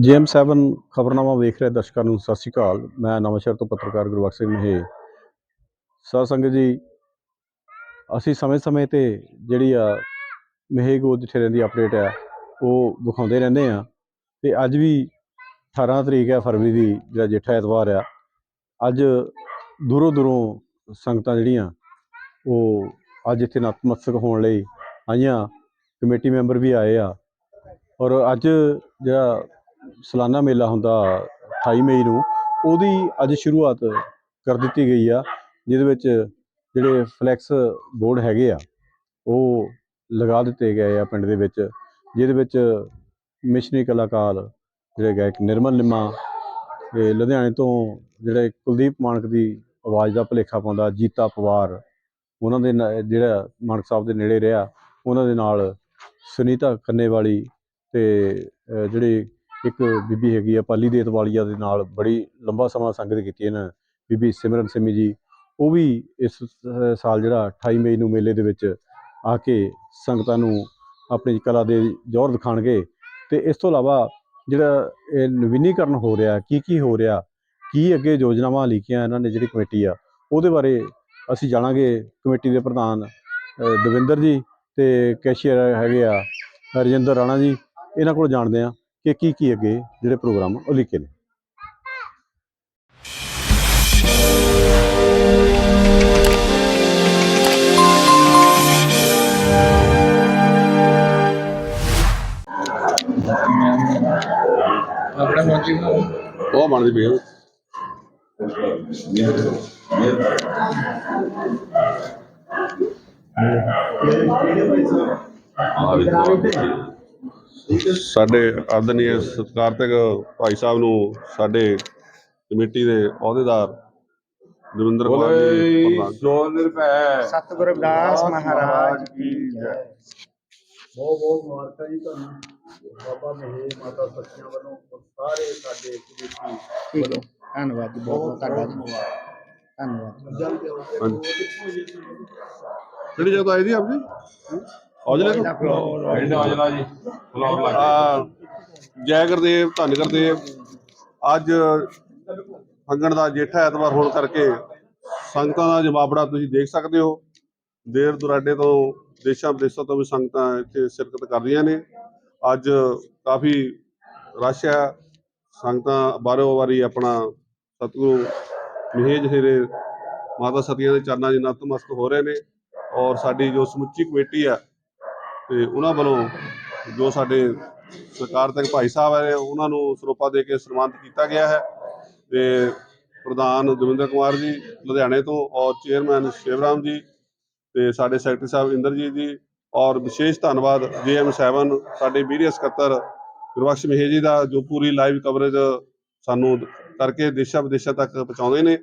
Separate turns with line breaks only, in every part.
ਜੇਐਮ7 ਖਬਰਨਾਮਾ ਵੇਖ ਰਹੇ ਦਰਸ਼ਕਾਂ ਨੂੰ, ਸਤਿ ਸ਼੍ਰੀ ਅਕਾਲ। ਮੈਂ ਨਵਾਂਸ਼ਹਿਰ ਤੋਂ ਪੱਤਰਕਾਰ ਗੁਰਬਖਸ਼ ਸਿੰਘ ਮਹੇ। ਸਾਧ ਸੰਗਤ ਜੀ, ਅਸੀਂ ਸਮੇਂ-ਸਮੇਂ ਤੇ ਜਿਹੜੀ ਆ ਮਹੇ ਗੋਦ ਠੇਰਿਆਂ ਦੀ ਅਪਡੇਟ ਆ, ਉਹ ਵਿਖਾਉਂਦੇ ਰਹਿੰਦੇ ਆ। ਤੇ ਅੱਜ ਵੀ 18 ਤਰੀਕ ਹੈ ਫਰਵਰੀ ਦੀ, ਜਿਹੜਾ ਜੇਠਾ ਐਤਵਾਰ ਆ, ਅੱਜ ਦੂਰੋਂ ਦੂਰੋਂ ਸੰਗਤਾਂ ਜਿਹੜੀਆਂ, ਉਹ ਅੱਜ ਇੱਥੇ ਨਤਮਸਤਕ ਹੋਣ ਲਈ ਆਈਆਂ। ਕਮੇਟੀ ਮੈਂਬਰ ਵੀ ਆਏ ਆ। ਔਰ ਅੱਜ ਜਿਹੜਾ ਸਾਲਾਨਾ ਮੇਲਾ ਹੁੰਦਾ 28 ਮਈ ਨੂੰ, ਉਹਦੀ ਅੱਜ ਸ਼ੁਰੂਆਤ ਕਰ ਦਿੱਤੀ ਗਈ ਆ, ਜਿਹਦੇ ਵਿੱਚ ਜਿਹੜੇ ਫਲੈਕਸ ਬੋਰਡ ਹੈਗੇ ਆ, ਉਹ ਲਗਾ ਦਿੱਤੇ ਗਏ ਆ ਪਿੰਡ ਦੇ ਵਿੱਚ, ਜਿਹਦੇ ਵਿੱਚ ਮਿਸ਼ਨਰੀ ਕਲਾਕਾਰ ਜਿਹੜੇ ਗਾਇਕ ਨਿਰਮਲ ਨਿੰਮਾ ਤੇ ਲੁਧਿਆਣੇ ਤੋਂ ਜਿਹੜੇ ਕੁਲਦੀਪ ਮਾਨਕ ਦੀ ਆਵਾਜ਼ ਦਾ ਭੁਲੇਖਾ ਪਾਉਂਦਾ, ਜੀਤਾ ਪਵਾਰ, ਉਹਨਾਂ ਦੇ ਨਾ- ਜਿਹੜਾ ਮਾਨਕ ਸਾਹਿਬ ਦੇ ਨੇੜੇ ਰਿਹਾ, ਉਹਨਾਂ ਦੇ ਨਾਲ ਸੁਨੀਤਾ ਕੰਨੇ ਵਾਲੀ ਤੇ, ਅਹ ਇੱਕ ਬੀਬੀ ਹੈਗੀ ਆ ਪਾਲੀ ਦੇਤ ਵਾਲੀਆ ਦੇ ਨਾਲ ਬੜੀ ਲੰਬਾ ਸਮਾਂ ਸੰਗਤ ਕੀਤੀ ਇਹਨਾਂ ਬੀਬੀ ਸਿਮਰਨ ਸਿੰਮੀ ਜੀ, ਉਹ ਵੀ ਇਸ ਸਾਲ ਜਿਹੜਾ 28 ਮਈ ਨੂੰ ਮੇਲੇ ਦੇ ਵਿੱਚ ਆ ਕੇ ਸੰਗਤਾਂ ਨੂੰ ਆਪਣੀ ਕਲਾ ਦੇ ਜੋਰ ਦਿਖਾਣਗੇ ਤੇ ਇਸ ਤੋਂ ਇਲਾਵਾ ਜਿਹੜਾ ਇਹ ਨਵੀਨੀਕਰਨ ਹੋ ਰਿਹਾ ਕੀ ਕੀ ਹੋ ਰਿਹਾ, ਕੀ ਅੱਗੇ ਯੋਜਨਾਵਾਂ ਲਿਖੀਆਂ ਇਹਨਾਂ ਨੇ ਜਿਹੜੀ ਕਮੇਟੀ ਆ, ਉਹਦੇ ਬਾਰੇ ਅਸੀਂ ਜਾਣਾਂਗੇ। ਕਮੇਟੀ ਦੇ ਪ੍ਰਧਾਨ ਦਵਿੰਦਰ ਜੀ ਤੇ ਕੈਸ਼ੀਅਰ ਹੈਗੇ ਆ ਰਜਿੰਦਰ ਰਾਣਾ ਜੀ ਇਹਨਾਂ ਕੋਲ ਜਾਣਦੇ ਆ ਕਿ ਕੀ ਕੀ ਅੱਗੇ ਜਿਹੜੇ ਪ੍ਰੋਗਰਾਮ ਉਹ ਲਿਖੇ ਨੇ
ਆਪਣਾ ਮੌਜੀ
ਉਹ ਬਣਦੀ ਪਈ ਆ।
ਸਾਡੇ ਆਦਰਨੀय ਸਤਿਕਾਰਤਕ ਭਾਈ ਸਾਹਿਬ ਨੂੰ ਸਾਡੇ ਕਮੇਟੀ ਦੇ ਅਹੁਦੇਦਾਰ ਦਵਿੰਦਰ ਕੁਮਾਰ ਜੀ
ਸੋ ਨਿਰਭੈ।
ਸਤਿਗੁਰੂ ਰਵਿਦਾਸ ਮਹਾਰਾਜ ਕੀ ਜੈ।
ਬਹੁਤ ਬਹੁਤ ਮੁਬਾਰਕਾਂ ਜੀ ਤੁਹਾਨੂੰ। ਬਾਬਾ ਮਹੇ ਮਾਤਾ ਸੱਚਿਆਂ ਵੱਲੋਂ ਸਾਰੇ ਸਾਡੇ ਕਮੇਟੀ
ਹੈ। ਧੰਨਵਾਦ ਜੀ ਬਹੁਤ ਬਹੁਤ ਤੁਹਾਡਾ ਜੀ। ਧੰਨਵਾਦ।
ਕਿਹੜੀ ਜਗ੍ਹਾ ਆਏ ਜੀ ਆਪ ਜੀ? ਔਜਲੇ ਤੋਂ
ਪਿੰਡ ਔਜਲਾ ਜੀ। ਫਲੋਰ ਲੱਗ
ਆ, ਜੈ ਗੁਰਦੇਵ ਧੰਨ ਗੁਰਦੇਵ। ਅੱਜ ਫੰਗਣ ਦਾ ਜੇਠਾ ਐਤਵਾਰ ਹੋਣ ਕਰਕੇ ਸੰਗਤਾਂ ਦਾ ਜਵਾਬੜਾ ਤੁਸੀਂ ਦੇਖ ਸਕਦੇ ਹੋ। ਦੇਰ ਦੁਰਾਡੇ ਤੋਂ ਦੇਸ਼ਾਂ ਵਿਦੇਸ਼ਾਂ ਤੋਂ ਵੀ ਸੰਗਤਾਂ ਇੱਥੇ ਸ਼ਿਰਕਤ ਕਰ ਰਹੀਆਂ ਨੇ। ਅੱਜ ਕਾਫੀ ਰਸ਼ ਹੈ। ਸੰਗਤਾਂ ਬਾਰੋ ਵਾਰੀ ਆਪਣਾ ਸਤਿਗੁਰੂ ਮਹੇਜ ਹੀਰੇ ਮਾਤਾ ਸਤੀਆਂ ਦੇ ਚਰਨਾਂ 'ਚ ਨਤਮਸਤਕ ਹੋ ਰਹੇ ਨੇ ਔਰ ਸਾਡੀ ਜੋ ਸਮੁੱਚੀ ਕਮੇਟੀ ਆ ਤੇ ਉਹਨਾਂ ਵੱਲੋਂ ਜੋ ਸਾਡੇ ਸਰਕਾਰ ਤੱਕ ਭਾਈ ਸਾਹਿਬ ਹੈ ਉਹਨਾਂ ਨੂੰ ਸਰੋਪਾ ਦੇ ਕੇ ਸਨਮਾਨਿਤ ਕੀਤਾ ਗਿਆ ਹੈ। ਤੇ ਪ੍ਰਧਾਨ ਦਵਿੰਦਰ ਕੁਮਾਰ ਜੀ, ਲੁਧਿਆਣੇ ਤੋਂ ਔਰ ਚੇਅਰਮੈਨ ਸ਼ਿਵਰਾਮ ਜੀ ਤੇ ਸਾਡੇ ਸੈਕਟਰੀ ਸਾਹਿਬ ਇੰਦਰਜੀਤ ਜੀ ਔਰ ਵਿਸ਼ੇਸ਼ ਧੰਨਵਾਦ ਜੇਐਮ7 ਸਾਡੇ ਮੀਡੀਆ ਸਕੱਤਰ ਗੁਰਬਖਸ਼ ਮਹੇ ਜੀ ਦਾ, ਜੋ ਪੂਰੀ ਲਾਈਵ ਕਵਰੇਜ ਸਾਨੂੰ ਕਰਕੇ ਦੇਸ਼ਾਂ ਵਿਦੇਸ਼ਾਂ ਤੱਕ ਪਹੁੰਚਾਉਂਦੇ ਨੇ।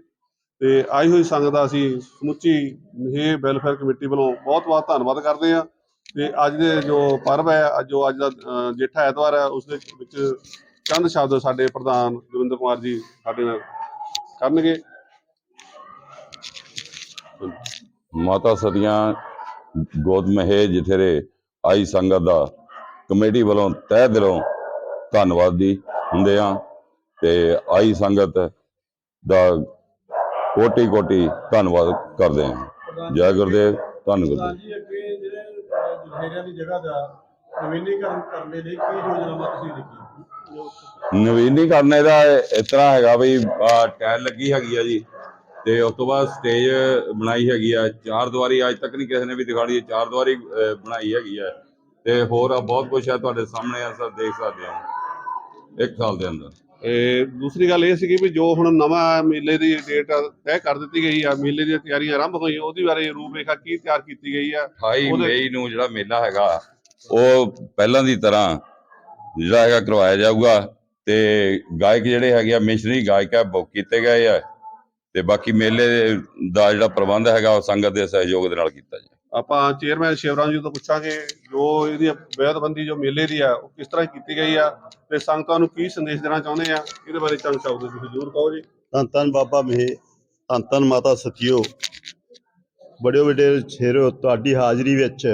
ਤੇ ਆਈ ਹੋਈ ਸੰਗਤ ਦਾ ਅਸੀਂ ਸਮੁੱਚੀ ਮਹੇ ਵੈਲਫੇਅਰ ਕਮੇਟੀ ਵੱਲੋਂ ਬਹੁਤ ਬਹੁਤ ਧੰਨਵਾਦ ਕਰਦੇ ਹਾਂ। ਤੇ ਅੱਜ ਦੇ ਜੋ ਪਰਵ ਹੈ ਅੱਜ ਜੋ ਅੱਜ ਦਾ ਜੇਠਾ ਐਤਵਾਰ ਹੈ ਉਸ ਦੇ ਵਿੱਚ ਚੰਦ ਸ਼ਬਦ ਸਾਡੇ ਪ੍ਰਧਾਨ ਦਵਿੰਦਰ ਕੁਮਾਰ ਜੀ ਸਾਡੇ ਨਾਲ ਕਰਨਗੇ।
ਮਾਤਾ ਸਤੀਆਂ ਗੋਦ ਮਹੇ ਜਿਥੇਰੇ ਆਈ ਸੰਗਤ ਦਾ ਕਮੇਟੀ ਵੱਲੋਂ ਤਹਿ ਦਿਲੋਂ ਧੰਨਵਾਦੀ ਹੁੰਦੇ ਆ ਤੇ ਆਈ ਸੰਗਤ ਦਾ ਕੋਟੀ ਕੋਟੀ ਧੰਨਵਾਦ ਕਰਦੇ ਆ ਜੈ ਗੁਰਦੇਵ ਧੰਨ ਗੁਰਦੇਵ।
ਜੀ ਦੀ ਜਗ੍ਹਾ ਦਾ ਨਵੀਨੀਕਰਨ ਕਰਨ ਦੇ ਲਈ ਕੀ ਯੋਜਨਾਵਾਂ ਤੁਸੀਂ ਲਿਖੀਆਂ
ਨਵੀਨੀਕਰਨ ਦਾ ਇਸ ਤਰ੍ਹਾਂ ਹੈਗਾ ਵੀ ਟਾਇਲ ਲੱਗੀ ਹੈਗੀ ਆ ਜੀ, ਤੇ ਉਸ ਤੋਂ ਬਾਅਦ ਸਟੇਜ ਬਣਾਈ ਹੈਗੀ ਆ, ਚਾਰ ਦੀਵਾਰੀ ਅੱਜ ਤੱਕ ਨਹੀਂ ਕਿਸੇ ਨੇ ਵੀ ਦਿਖਾੜੀ ਚਾਰ ਦੀਵਾਰੀ ਬਣਾਈ ਹੈਗੀ ਆ, ਤੇ ਹੋਰ ਬਹੁਤ ਕੁਝ ਆ ਤੁਹਾਡੇ ਸਾਹਮਣੇ ਆ, ਸਰ, ਦੇਖ ਸਕਦੇ ਆ, ਇੱਕ ਸਾਲ ਦੇ ਅੰਦਰ।
ਦੂਸਰੀ ਗੱਲ ਇਹ ਸੀਗੀ ਵੀ ਜੋ ਹੁਣ ਨਵਾਂ ਮੇਲੇ ਦੀ ਡੇਟ ਤੈਅ ਕਰ ਦਿੱਤੀ ਗਈ ਆ ਮੇਲੇ ਦੀਆਂ ਤਿਆਰੀਆਂ ਆਰੰਭ ਹੋਈਆਂ ਉਹਦੀ ਬਾਰੇ ਰੂਪਰੇਖਾ ਕੀ ਤਿਆਰ ਕੀਤੀ ਗਈ ਆ?
28
ਉਹਦੇ-
ਮਈ ਨੂੰ ਜਿਹੜਾ ਮੇਲਾ ਹੈਗਾ ਉਹ ਪਹਿਲਾਂ ਦੀ ਤਰ੍ਹਾਂ ਜਿਹੜਾ ਹੈਗਾ ਕਰਵਾਇਆ ਜਾਊਗਾ ਤੇ ਗਾਇਕ ਜਿਹੜੇ ਹੈਗੇ ਆ ਮਿਸ਼ਨਰੀ ਗਾਇਕ ਆ ਬੁੱਕ ਕੀਤੇ ਗਏ ਆ ਤੇ ਬਾਕੀ ਮੇਲੇ ਦਾ ਜਿਹੜਾ ਪ੍ਰਬੰਧ ਹੈਗਾ ਉਹ ਸੰਗਤ ਦੇ ਸਹਿਯੋਗ ਦੇ ਨਾਲ ਕੀਤਾ ਜਾਏ
ਆਪਾਂ ਚੇਅਰਮੈਨ ਸ਼ਿਵਰਾਮ ਜੀ ਤੋਂ ਪੁੱਛਾਂਗੇ ਜੋ ਇਹਦੀ ਵਿਆਦਬੰਦੀ ਜੋ ਮੇਲੇ ਦੀ ਆ, ਉਹ ਕਿਸ ਤਰ੍ਹਾਂ ਕੀਤੀ ਗਈ ਆ ਤੇ ਸੰਗਤਾਂ ਨੂੰ ਕੀ ਸੰਦੇਸ਼ ਦੇਣਾ ਚਾਹੁੰਦੇ ਆ, ਇਹਦੇ ਬਾਰੇ ਚੰਦ ਸ਼ਬਦ ਤੁਸੀਂ ਜ਼ਰੂਰ ਕਹੋ ਜੀ।
ਧੰਨ ਧੰਨ ਬਾਬਾ ਮੇ ਧੰਨ ਧੰਨ ਮਾਤਾ ਸਤਿਓ ਬੜੇ ਵੱਡੇ ਛੇਰੋ ਤੁਹਾਡੀ ਹਾਜ਼ਰੀ ਵਿੱਚ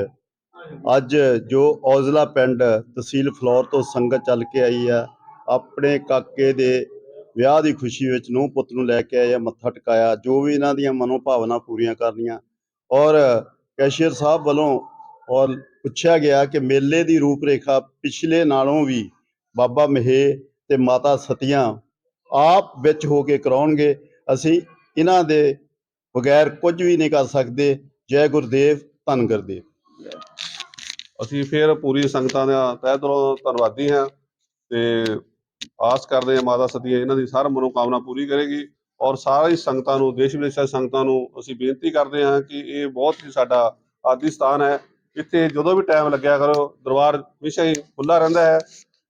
ਅੱਜ ਜੋ ਔਜ਼ਲਾ ਪਿੰਡ ਤਹਿਸੀਲ ਫਲੌਰ ਤੋਂ ਸੰਗਤ ਚੱਲ ਕੇ ਆਈ ਆ, ਆਪਣੇ ਕਾਕੇ ਦੇ ਵਿਆਹ ਦੀ ਖੁਸ਼ੀ ਵਿੱਚ ਨੂੰ ਪੁੱਤ ਨੂੰ ਲੈ ਕੇ ਆਏ ਆ, ਮੱਥਾ ਟਿਕਾਇਆ, ਜੋ ਵੀ ਇਹਨਾਂ ਦੀਆਂ ਮਨੋ ਭਾਵਨਾ ਪੂਰੀਆਂ ਕਰਨੀਆਂ। ਔਰ ਕੈਸ਼ੀਅਰ ਸਾਹਿਬ ਵੱਲੋਂ ਔਰ ਪੁੱਛਿਆ ਗਿਆ ਕਿ ਮੇਲੇ ਦੀ ਰੂਪਰੇਖਾ ਪਿਛਲੇ ਨਾਲੋਂ ਵੀ ਬਾਬਾ ਮਹੇ ਤੇ ਮਾਤਾ ਸਤੀਆਂ ਆਪ ਵਿੱਚ ਹੋ ਕੇ ਕਰਾਉਣਗੇ। ਅਸੀਂ ਇਹਨਾਂ ਦੇ ਬਗੈਰ ਕੁਝ ਵੀ ਨਹੀਂ ਕਰ ਸਕਦੇ। ਜੈ ਗੁਰਦੇਵ, ਧੰਨ ਗੁਰਦੇਵ।
ਅਸੀਂ ਫਿਰ ਪੂਰੀ ਸੰਗਤਾਂ ਦਾ ਤਹਿ ਦਿਲੋਂ ਧੰਨਵਾਦੀ ਹਾਂ ਤੇ ਆਸ ਕਰਦੇ ਹਾਂ ਮਾਤਾ ਸਤੀਆ ਇਹਨਾਂ ਦੀ ਸਾਰ ਮਨੋਕਾਮਨਾ ਪੂਰੀ ਕਰੇਗੀ। ਔਰ ਸਾਰੀ ਸੰਗਤਾਂ ਨੂੰ ਦੇਸ਼ ਵਿਦੇਸ਼ਾਂ ਦੀ ਸੰਗਤਾਂ ਨੂੰ ਅਸੀਂ ਬੇਨਤੀ ਕਰਦੇ ਹਾਂ ਕਿ ਇਹ ਬਹੁਤ ਹੀ ਸਾਡਾ ਆਦੀ ਸਥਾਨ ਹੈ। ਇੱਥੇ ਜਦੋਂ ਵੀ ਟਾਈਮ ਲੱਗਿਆ ਕਰੋ ਦਰਬਾਰ ਹਮੇਸ਼ਾ ਹੀ ਖੁੱਲਾ ਰਹਿੰਦਾ ਹੈ।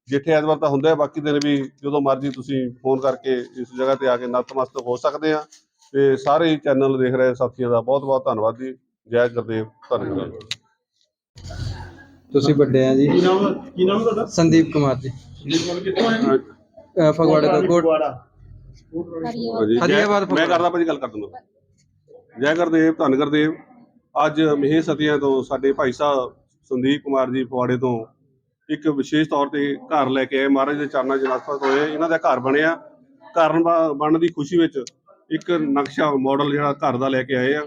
ਜਿੱਥੇ ਐਤਵਾਰ ਤਾਂ ਹੁੰਦਾ ਹੈ ਬਾਕੀ ਦਿਨ ਵੀ ਜਦੋਂ ਮਰਜ਼ੀ ਤੁਸੀਂ ਫੋਨ ਕਰਕੇ ਇਸ ਜਗ੍ਹਾ ਤੇ ਆ ਕੇ ਨਤਮਸਤਕ ਹੋ ਸਕਦੇ ਆ ਤੇ ਸਾਰੇ ਹੀ ਚੈਨਲ ਦੇਖ ਰਹੇ ਸਾਥੀਆਂ ਦਾ ਬਹੁਤ ਬਹੁਤ ਧੰਨਵਾਦ ਜੀ। ਜੈ ਗੁਰਦੇਵ ਧੰਨਵਾਦ।
ਤੁਸੀਂ ਵੱਡੇ ਆ ਜੀ।
ਕੀ ਨਾਮ ਕੀ ਨਾਮ ਤੁਹਾਡਾ?
ਸੰਦੀਪ ਕੁਮਾਰ ਜੀ।
ਕਿੱਥੋਂ ਆਏ?
ਫਗਵਾੜੇ ਤੋਂ ਕੋਟ
ਹਾਂਜੀ,
ਹਰੀਆਬਾਦ
ਜੈ- ਮੈਂ ਕਰਦਾ ਭਾਜੀ ਗੱਲ ਕਰ ਦੂੰਗਾ ਜੈ ਗੁਰਦੇਵ ਧੰਨ ਗੁਰਦੇਵ ਅੱਜ ਮਹੇ ਸਤੀਆਂ ਤੋਂ ਸਾਡੇ ਭਾਈ ਸਾਹਿਬ ਸੰਦੀਪ ਕੁਮਾਰ ਜੀ ਫਵਾੜੇ ਤੋਂ ਇੱਕ ਵਿਸ਼ੇਸ਼ ਤੌਰ ਤੇ ਘਰ ਲੈ ਕੇ ਆਏ। ਮਹਾਰਾਜ ਦੇ ਚਰਨਾਂ 'ਚ ਨਤਮਸਤਕ ਹੋਏ। ਇਹਨਾਂ ਦਾ ਘਰ ਬਣਿਆ। ਘਰ ਬ- ਬਣਨ ਦੀ ਖੁਸ਼ੀ ਵਿੱਚ ਇੱਕ ਨਕਸ਼ਾ ਮਾਡਲ ਜਿਹੜਾ ਘਰ ਦਾ ਲੈ ਕੇ ਆਏ ਆ।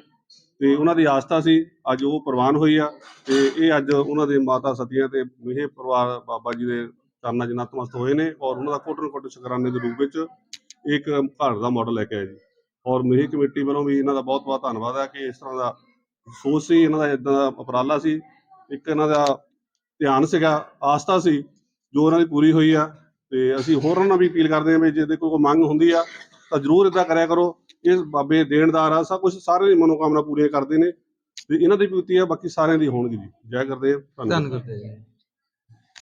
ਤੇ ਉਹਨਾਂ ਦੀ ਆਸਥਾ ਸੀ। ਅੱਜ ਉਹ ਪ੍ਰਵਾਨ ਹੋਈ ਆ। ਤੇ ਇਹ ਅੱਜ ਉਹਨਾਂ ਦੇ ਮਾਤਾ ਸਤੀਆਂ ਤੇ ਮਹੇ ਪਰਿਵਾਰ ਬਾਬਾ ਜੀ ਦੇ ਚਰਨਾਂ 'ਚ ਨਤਮਸਤਕ ਹੋਏ ਨੇ ਔਰ ਉਹਨਾਂ ਦਾ ਕੋਟਨ ਕੋਟ ਸ਼ੁਕਰਾਨੇ ਦੇ ਰੂਪ ਵਿੱਚ ਇੱਕ ਘਰ ਦਾ ਮਾਡਲ ਲੈ ਕੇ ਆਏ ਜੀ। ਔਰ ਮੇਰੀ ਕਮੇਟੀ ਵੱਲੋਂ ਵੀ ਇਹਨਾਂ ਦਾ ਬਹੁਤ ਬਹੁਤ ਧੰਨਵਾਦ ਹੈ ਕਿ ਇਸ ਤਰ੍ਹਾਂ ਦਾ ਸੋਚ ਸੀ, ਇਹਨਾਂ ਦਾ ਇਦਾਂ ਦਾ ਉਪਰਾਲਾ ਸੀ। ਇੱਕ ਇਹਨਾਂ ਦਾ ਧਿਆਨ ਸੀਗਾ, ਆਸਥਾ ਸੀ, ਜੋ ਉਹਨਾਂ ਦੀ ਪੂਰੀ ਹੋਈ ਆ। ਤੇ ਅਸੀਂ ਹੋਰਾਂ ਨੂੰ ਵੀ ਅਪੀਲ ਕਰਦੇ ਹਾਂ ਵੀ ਜੇ ਦੇਖੋ ਕੋਈ ਮੰਗ ਹੁੰਦੀ ਆ, ਤਾਂ ਜ਼ਰੂਰ ਇਦਾਂ ਕਰਿਆ ਕਰੋ। ਇਹ ਬਾਬੇ ਦੇਣਦਾਰ ਆ, ਸਭ ਕੁਝ ਸਾਰੇ ਦੀ ਮਨੋਕਾਮਨਾ ਪੂਰੀਆਂ ਕਰਦੇ ਨੇ। ਤੇ ਇਹਨਾਂ ਦੀ ਵੀ ਆ ਬਾਕੀ ਸਾਰਿਆਂ ਦੀ ਹੋਣਗੀ ਜੀ। ਜੈ ਗੁਰਦੇਵ, ਧੰਨਵਾਦ।
ਧੰਨ